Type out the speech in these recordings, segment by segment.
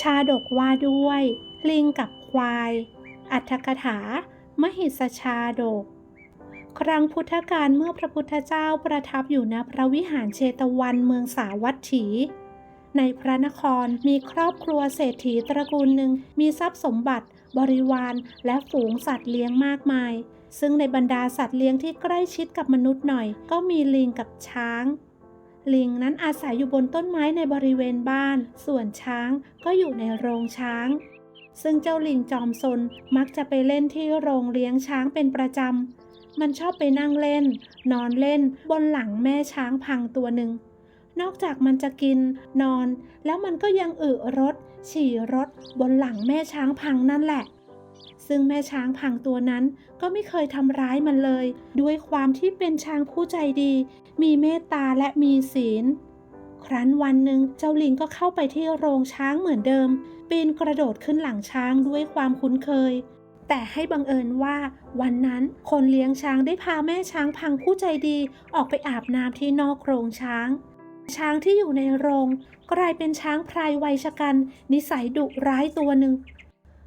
ชาดกว่าด้วย ลิงกับควาย อัตถกถา มหิสชาดก ครั้งพุทธกาลเมื่อพระพุทธเจ้าประทับอยู่ณพระวิหารเชตวันเมืองสาวัตถี ในพระนครมีครอบครัวเศรษฐีตระกูลหนึ่งมีทรัพย์สมบัติ บริวาร และฝูงสัตว์เลี้ยงมากมาย ซึ่งในบรรดาสัตว์เลี้ยงที่ใกล้ชิดกับมนุษย์หน่อย ก็มีลิงกับช้าง ลิงนั้นอาศัยอยู่บนต้นไม้ในบริเวณบ้าน ส่วนช้างก็อยู่ในโรงช้าง ซึ่งเจ้าลิงจอมซนมักจะไปเล่นที่โรงเลี้ยงช้างเป็นประจำ มันชอบไปนั่งเล่น นอนเล่นบนหลังแม่ช้างพังตัวหนึ่ง นอกจากมันจะกินนอน แล้วมันก็ยังอึรถ ฉี่รถบนหลังแม่ช้างพังนั่นแหละ ซึ่งแม่ช้างพังตัวนั้นก็ไม่เคยทำร้ายมันเลย ด้วยความที่เป็นช้างผู้ใจดี มีเมตตาและมีศีล ครั้นวันหนึ่งเจ้าลิงก็เข้าไปที่โรงช้างเหมือนเดิม ปีนกระโดดขึ้นหลังช้างด้วยความคุ้นเคย แต่ให้บังเอิญว่า วันนั้นคนเลี้ยงช้างได้พาแม่ช้างพังผู้ใจดีออกไปอาบน้ำที่นอกโรงช้างช้างที่อยู่ในโรง กลายเป็นช้างพลายวัยชะกัน นิสัยดุร้ายตัวหนึ่ง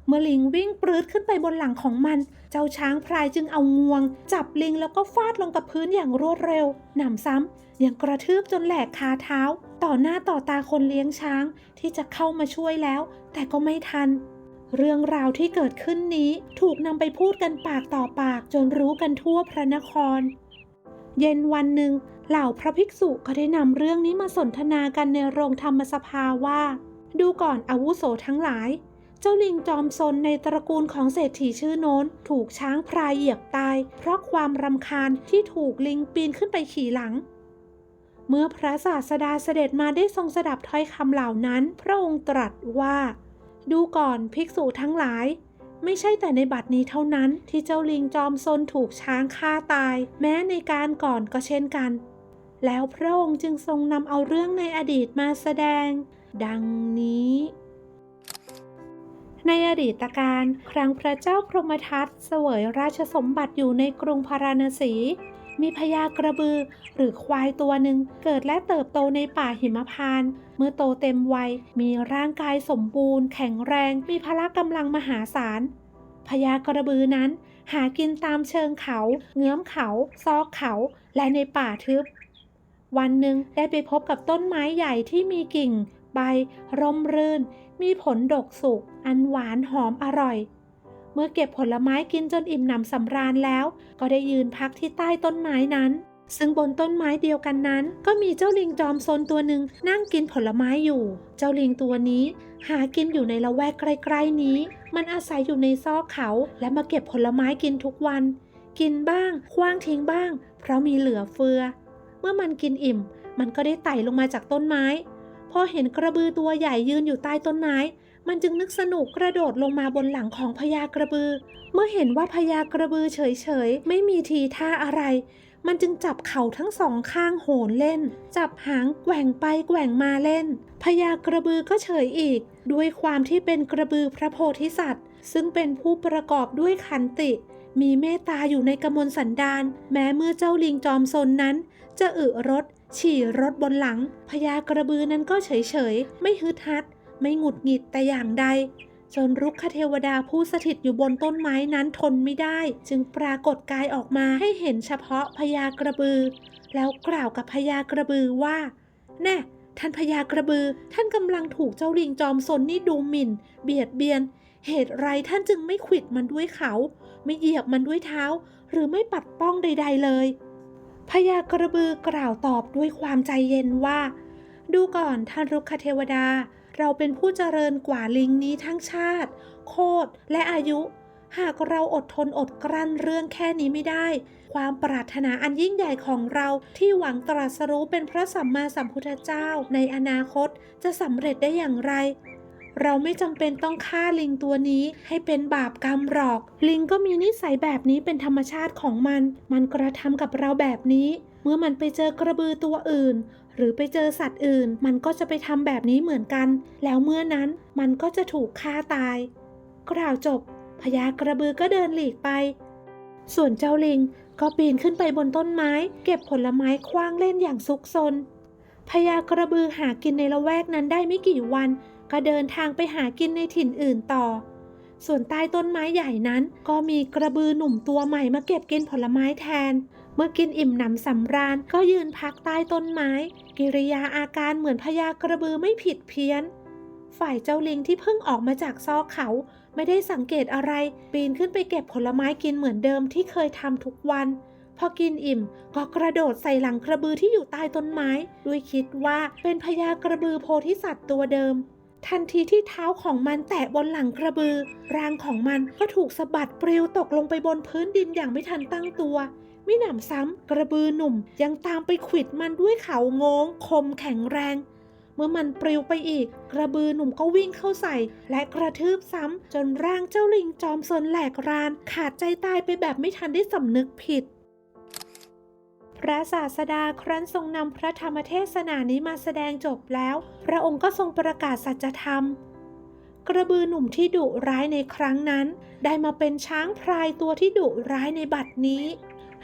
เมื่อลิงวิ่งปรืดขึ้นไปบนหลังของมัน เจ้าช้างพลายจึงเอางวง จับลิงแล้วก็ฟาดลงกับพื้นอย่างรวดเร็ว หนำซ้ำยังกระทืบจนแหลกคาเท้า ต่อหน้าต่อตาคนเลี้ยงช้างที่จะเข้ามาช่วยแล้ว แต่ก็ไม่ทัน เรื่องราวที่เกิดขึ้นนี้ถูกนำไปพูดกันปากต่อปากจนรู้กันทั่วพระนคร เย็นวันหนึ่งเหล่าพระภิกษุก็ได้นำเรื่องนี้มาสนทนากันในโรงธรรมสภาว่า ดูก่อนอาวุโสทั้งหลาย เจ้าลิงจอมซนในตระกูลของเศรษฐีชื่อโน้น ถูกช้างพรายเหยียบตาย เพราะความรำคาญที่ถูกลิงปีนขึ้นไปขี่หลัง เมื่อพระศาสดาเสด็จมาได้ทรงสดับถ้อยคำเหล่านั้น พระองค์ตรัสว่า ดูก่อนภิกษุทั้งหลาย ไม่ใช่แต่ในบัดนี้เท่านั้นที่เจ้าลิงจอมซนถูกช้างฆ่าตาย แม้ในการก่อนก็เช่นกัน แล้วพระองค์จึงทรงนำเอาเรื่องในอดีตมาแสดง ดังนี้ ในอดีตการครั้งพระเจ้าพรหมทัตเสวยราชสมบัติอยู่ในกรุงพาราณสี มีพญากระบือ หรือควายตัวหนึ่งเกิดและเติบโตในป่าหิมพานต์เมื่อโตเต็มวัย มีร่างกายสมบูรณ์ แข็งแรง มีพละกำลังมหาศาลพญากระบือนั้น หากินตามเชิงเขา เงื้อมเขา ซอกเขา และในป่าทึบ วันหนึ่งได้ไปพบกับต้นไม้ใหญ่ที่มีกิ่ง ใบ ร่มรื่น มีผลดกสุก อันหวานหอมอร่อย เมื่อเก็บผลไม้กินจนอิ่มหนำสำราญแล้ว ก็ได้ยืนพักที่ใต้ต้นไม้นั้น ซึ่งบนต้นไม้เดียวกันนั้น ก็มีเจ้าลิงจอมซนตัวหนึ่งนั่งกินผลไม้อยู่ เจ้าลิงตัวนี้ หากินอยู่ในละแวกใกล้ๆนี้ มันอาศัยอยู่ในซอกเขาและมาเก็บผลไม้กินทุกวัน กินบ้างคว้างทิ้งบ้าง เพราะมีเหลือเฟือ เมื่อมันกินอิ่ม มันก็ได้ไต่ลงมาจากต้นไม้ พอเห็นกระบือตัวใหญ่ยืนอยู่ใต้ต้นไม้ มันจึงนึกสนุกกระโดดลงมาบนหลังของพญากระบือ เมื่อเห็นว่าพญากระบือเฉยๆ ไม่มีทีท่าอะไร มันจึงจับเข่าทั้งสองข้างโหนเล่น จับหางแกว่งไปแกว่งมาเล่น พญากระบือก็เฉยอีก ด้วยความที่เป็นกระบือพระโพธิสัตว์ ซึ่งเป็นผู้ประกอบด้วยขันติมีเมตตาอยู่ในกมลสันดานแม้เมื่อเจ้าลิงจอมซนนั้น จะอึรถ ฉี่รถบนหลังพญากระบือนั้นก็เฉยๆไม่ฮึดฮัด ไม่หงุดหงิดแต่อย่างใด จนรุกขเทวดาผู้สถิตอยู่บนต้นไม้นั้นทนไม่ได้ จึงปรากฏกายออกมาให้เห็นเฉพาะพญากระบือ แล้วกล่าวกับพญากระบือว่า แน่ท่านพญากระบือ ท่านกำลังถูกเจ้าลิงจอมซนนี่ดูหมิ่น เบียดเบียน เหตุไรท่านจึงไม่ขิดมันด้วยเขา ไม่เหยียบมันด้วยเท้า หรือไม่ปัดป้องใด ๆเลย พญากระบือกล่าวตอบด้วยความใจเย็นว่า ดูก่อนท่านรุกขเทวดา เราเป็นผู้เจริญกว่าลิงนี้ทั้งชาติ โคตรและอายุ หากเราอดทนอดกลั้นเรื่องแค่นี้ไม่ได้ ความปรารถนาอันยิ่งใหญ่ของเราที่หวังตรัสรู้เป็นพระสัมมาสัมพุทธเจ้าในอนาคตจะสำเร็จได้อย่างไร เราไม่จำเป็นต้องฆ่าลิงตัวนี้ให้เป็นบาปกรรมหรอก ลิงก็มีนิสัยแบบนี้เป็นธรรมชาติของมัน มันกระทำกับเราแบบนี้ เมื่อมันไปเจอกระบือตัวอื่น หรือไปเจอสัตว์อื่น มันก็จะไปทำแบบนี้เหมือนกัน แล้วเมื่อนั้นมันก็จะถูกฆ่าตาย กล่าวจบพญากระบือก็เดินหลีกไป ส่วนเจ้าลิงก็ปีนขึ้นไปบนต้นไม้ เก็บผลไม้คว้างเล่นอย่างซุกซนพญากระบือหากินในละแวกนั้นได้ไม่กี่วัน ก็เดินทางไปหากินในถิ่นอื่นต่อ ส่วนใต้ต้นไม้ใหญ่นั้น ก็มีกระบือหนุ่มตัวใหม่มาเก็บกินผลไม้แทน เมื่อกินอิ่มหนำสำราญก็ยืนพักใต้ต้นไม้ กิริยาอาการเหมือนพญากระบือไม่ผิดเพี้ยน ฝ่ายเจ้าลิงที่เพิ่งออกมาจากซอกเขา ไม่ได้สังเกตอะไร ปีนขึ้นไปเก็บผลไม้กินเหมือนเดิมที่เคยทำทุกวันพอกินอิ่มก็กระโดดใส่หลังกระบือที่อยู่ใต้ต้นไม้ด้วยคิดว่าเป็นพญากระบือโพธิสัตว์ตัวเดิม ทันทีที่เท้าของมันแตะบนหลังกระบือ ร่างของมันก็ถูกสะบัดปลิวตกลงไปบนพื้นดินอย่างไม่ทันตั้งตัวมิหนำซ้ำกระบือหนุ่มยังตามไปขวิดมันด้วยเขางงคมแข็งแรง เมื่อมันปลิวไปอีก กระบือหนุ่มก็วิ่งเข้าใส่ และกระทืบซ้ำจนร่างเจ้าลิงจอมซนแหลกราน ขาดใจตายไปแบบไม่ทันได้สำนึกผิด ระศาสดาครั้นทรงนำพระธรรมเทศนานี้มาแสดงจบแล้ว พระองค์ก็ทรงประกาศสัจธรรม กระบือหนุ่มที่ดุร้ายในครั้งนั้น ได้มาเป็นช้างพลายตัวที่ดุร้ายในบัดนี้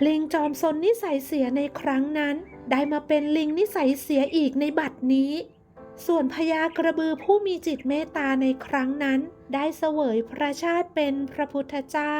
ลิงจอมซนนิสัยเสียในครั้งนั้น ได้มาเป็นลิงนิสัยเสียอีกในบัดนี้ ส่วนพญากระบือผู้มีจิตเมตตาในครั้งนั้น ได้เสวยพระชาติเป็นพระพุทธเจ้า